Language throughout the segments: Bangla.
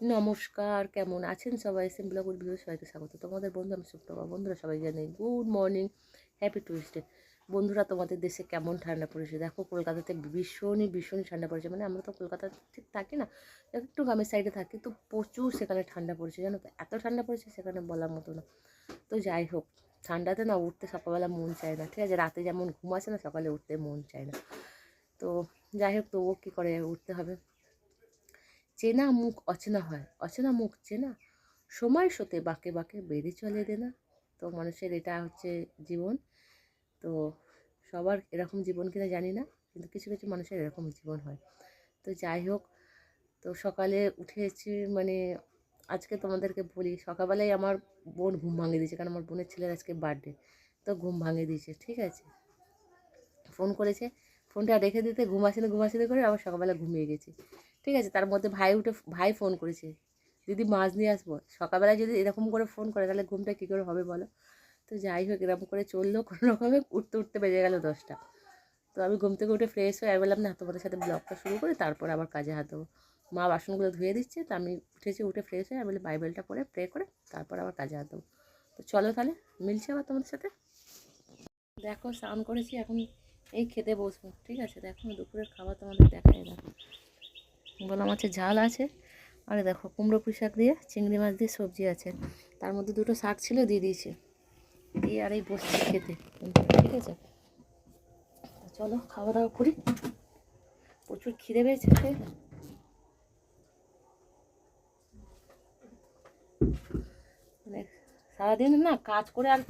নমস্কার, কেমন আছেন সবাই? এসএম ব্লগের ভিডিও সবাইকে স্বাগত। তোমাদের বন্ধু আমি সুপ্রভা। বন্ধুরা সবাই জানে গুড মর্নিং হ্যাপি টুইসডে বন্ধুরা, তোমাদের দেশে কেমন ঠান্ডা পড়েছে? দেখো, কলকাতাতে ভীষণই ভীষণই ঠান্ডা পড়েছে। মানে আমরা তো কলকাতাতে ঠিক থাকি না, একটু গ্রামের সাইডে থাকি, তো প্রচুর সেখানে ঠান্ডা পড়েছে। জানো তো, এত ঠান্ডা পড়েছে সেখানে বলার মতো না। তো যাই হোক, ঠান্ডাতে না উঠতে সকালবেলা মন চায় না, ঠিক আছে? রাতে যেমন ঘুম আসে না, সকালে উঠতে মন চায় না। তো যাই হোক, তবুও কী করে উঠতে হবে? চেনা মুখ অচেনা হয়, অচেনা মুখ চেনা। সময় সতে বাঁকে বাঁকে বেড়ে চলে দে না। তো মানুষের এটা হচ্ছে জীবন। তো সবার এরকম জীবন কিনা জানি না, কিন্তু কিছু কিছু মানুষের এরকম জীবন হয়। তো যাই হোক, তো সকালে উঠেছি মানে আজকে তোমাদেরকে বলি, সকালবেলায় আমার বোন ঘুম ভাঙিয়ে দিয়েছে, কারণ আমার বোনের ছেলের আজকে বার্থডে তো ঘুম ভাঙিয়ে দিয়েছে, ঠিক আছে? ফোন করেছে ফোনটা রেখে দিতে ঘুম আসেনি, ঘুম করে আবার সকালবেলা ঘুমিয়ে গেছি। ঠিক আছে, তার মধ্যে ভাই উঠে, ভাই ফোন করেছে, দিদি মাছ নিয়ে আসব। সকালবেলায় যদি এরকম করে ফোন করে, তাহলে ঘুমটা কী করে হবে বলো? তো যাই হোক, এরকম করে চলল কোনো রকমে উঠতে উঠতে বেজে গেল দশটা। তো আমি ঘুম থেকে উঠে ফ্রেশ হয়ে আমি বললাম, না, তোমাদের সাথে ব্লগটা শুরু করে, তারপর আবার কাজে হাত দেবো। মা বাসনগুলো ধুয়ে দিচ্ছে, তো আমি উঠেছি, উঠে ফ্রেশ হয়ে আমি বলি বাইবেলটা পড়ে প্রে করে, তারপর আবার কাজে হাত দেবো। তো চলো তাহলে, মিলছে আবার তোমাদের সাথে? দেখো, স্নান করেছি, এখন এই খেতে বসবো, ঠিক আছে? দেখো দুপুরের খাবার তোমাদের দেখাই দেখো গোলা মাছের ঝাল আছে। আর দেখো, কুমড়ো পুঁই শাক দিয়ে, চিংড়ি মাছ দিয়ে সবজি আছে। তার মধ্যে দুটো শাক ছিল, দিয়ে দিয়েছি। দিয়ে আর এই বসছি খেতে, ঠিক আছে? চলো খাওয়া দাওয়া করি। প্রচুর খিদে পেয়েছে মানে সারাদিন না কাজ করে আর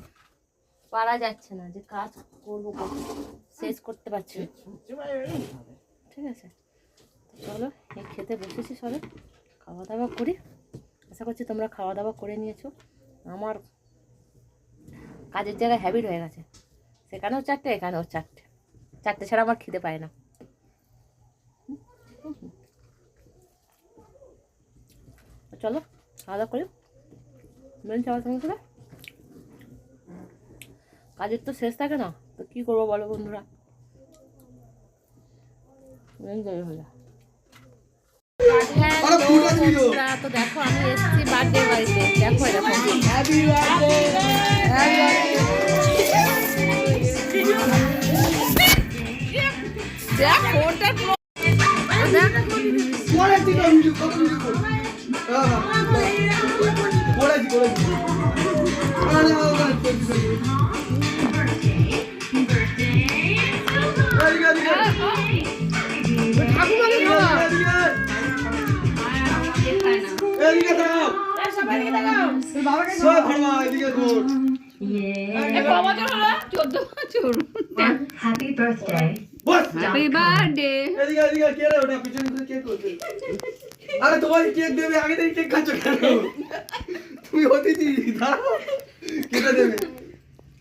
পারা যাচ্ছে না যে কাজ করব শেষ করতে পারছি ঠিক আছে? চলো, এই খেতে বসেছি সবে। খাওয়া দাওয়া করি। আশা করছি তোমরা খাওয়া দাওয়া করে নিয়েছো। আমার কাজের জায়গায় হ্যাবিট হয়ে গেছে। সেখানেও চারটে, এখানেও চারটে। চারটে ছাড়া আমার খিদে পায় না। চলো খাওয়া দাওয়া করি মেন খাওয়া সঙ্গে কাজের তো শেষ থাকে না তো কী করব বলো বন্ধুরা? তো দেখো আমি এসেছি বার্থডে বাড়িতে। দেখো দেখো। দেখ birthday. বস হ্যাপি বার্থডে এদিকে এদিকে কে রে ওটা পিছনে কেন তুমি অতিথি দাঁড়াও কেটে দেবে।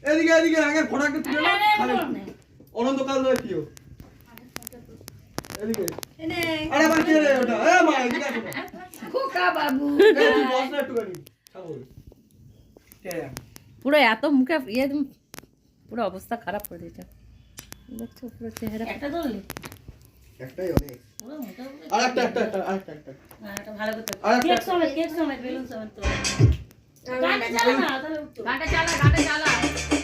এদিকে এদিকে আগে ফোনাকে তুলে নাও খাবে অনন্তকাল ধরে পিও। এদিকে। আরে কে রে ওটা? এ মা এদিকে আসো। খোকা বাবু। তুই বস না খাব। কে? পুরো এত মুখে ইয়ে পুরো অবস্থা খারাপ করে দিয়েছে। দেখছ পুরো চেহারা। একটা একটাই অনেক। আর একটা একটা একটা। একটা একটা ভালো করতে আর একটা কেক সমেত কেক সমেত বেলুন সমেত তো। গানটা চালা না তাহলে উঠতো গানটা চালা গানটা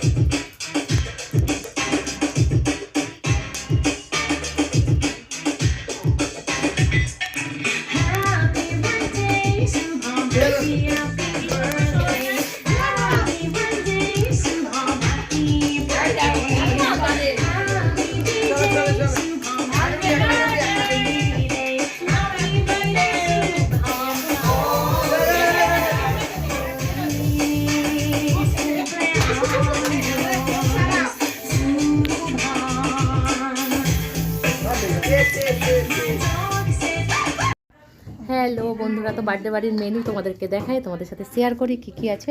হ্যালো বন্ধুরা তো বার্থডে বাড়ির মেনু তোমাদেরকে দেখায় তোমাদের সাথে শেয়ার করি কি কি আছে।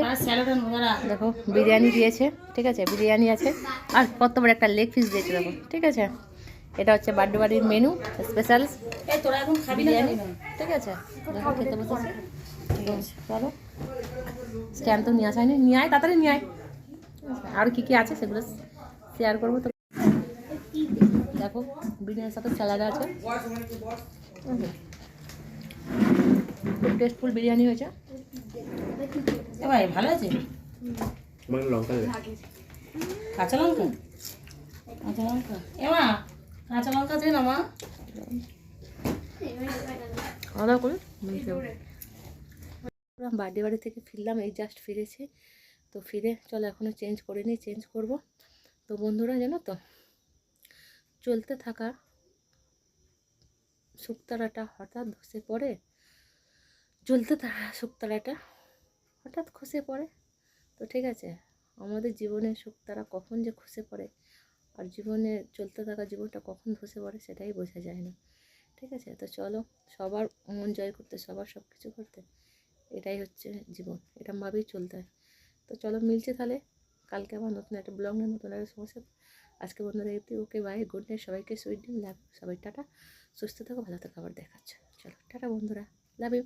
দেখো বিরিয়ানি দিয়েছে ঠিক আছে বিরিয়ানি আছে। আর কত বড় একটা লেগ পিস দিয়েছে দেখো ঠিক আছে। এটা হচ্ছে বার্থডে বাড়ির মেনু স্পেশাল বিরিয়ানি ঠিক আছে। দেখো খেতে বসেছে। ঠিক আছে চলো। স্ট্যান্ড তো নিয়ে আসা হয়নি। নিয়ে আয় তাড়াতাড়ি নিয়ে আয়। আর কি কি আছে সেগুলো শেয়ার করব তো। দেখো বিরিয়ানির সাথে স্যালাড আছে। আছে। টেস্টফুল বিরিয়ানি হয়েছে? এ ভাই ভালো আছে? লঙ্কা কাঁচা লঙ্কা? কাঁচা লঙ্কা। এ মা কাঁচা লঙ্কা দে না মা। করে? বার্থডে বাড়ি থেকে ফিরলাম এই জাস্ট ফিরেছি। তো ফিরে চলো এখনও চেঞ্জ করে নিই চেঞ্জ করব। তো বন্ধুরা জানো তো? চলতে থাকা। শুকতারাটা হঠাৎ ধসে পড়ে, জ্বলতে থাকা শুকতারাটা হঠাৎ খসে পড়ে। তো ঠিক আছে, আমাদের জীবনে শুকতারা কখন যে খসে পড়ে আর জীবনে চলতে থাকা জীবনটা কখন ধসে পড়ে সেটাই বোঝা যায় না। ঠিক আছে, তো চলো সবার মন জয় করতে, সবার সব কিছু করতে, এটাই হচ্ছে জীবন, এটা ভাবেই চলতে হয়। তো চলো মিলছে তাহলে, কালকে আবার নতুন একটা ব্লগ নিয়ে নতুন একটা সমস্যা। আজকে বন্ধুরা ওকে বাই গুড নাইট সবাইকে সুইট ডিম লাভ সবাই, টাটা। সুস্থ থাকো ভালো থাকো আবার দেখাচ্ছে। চলো টাটা বন্ধুরা লাভ ইউ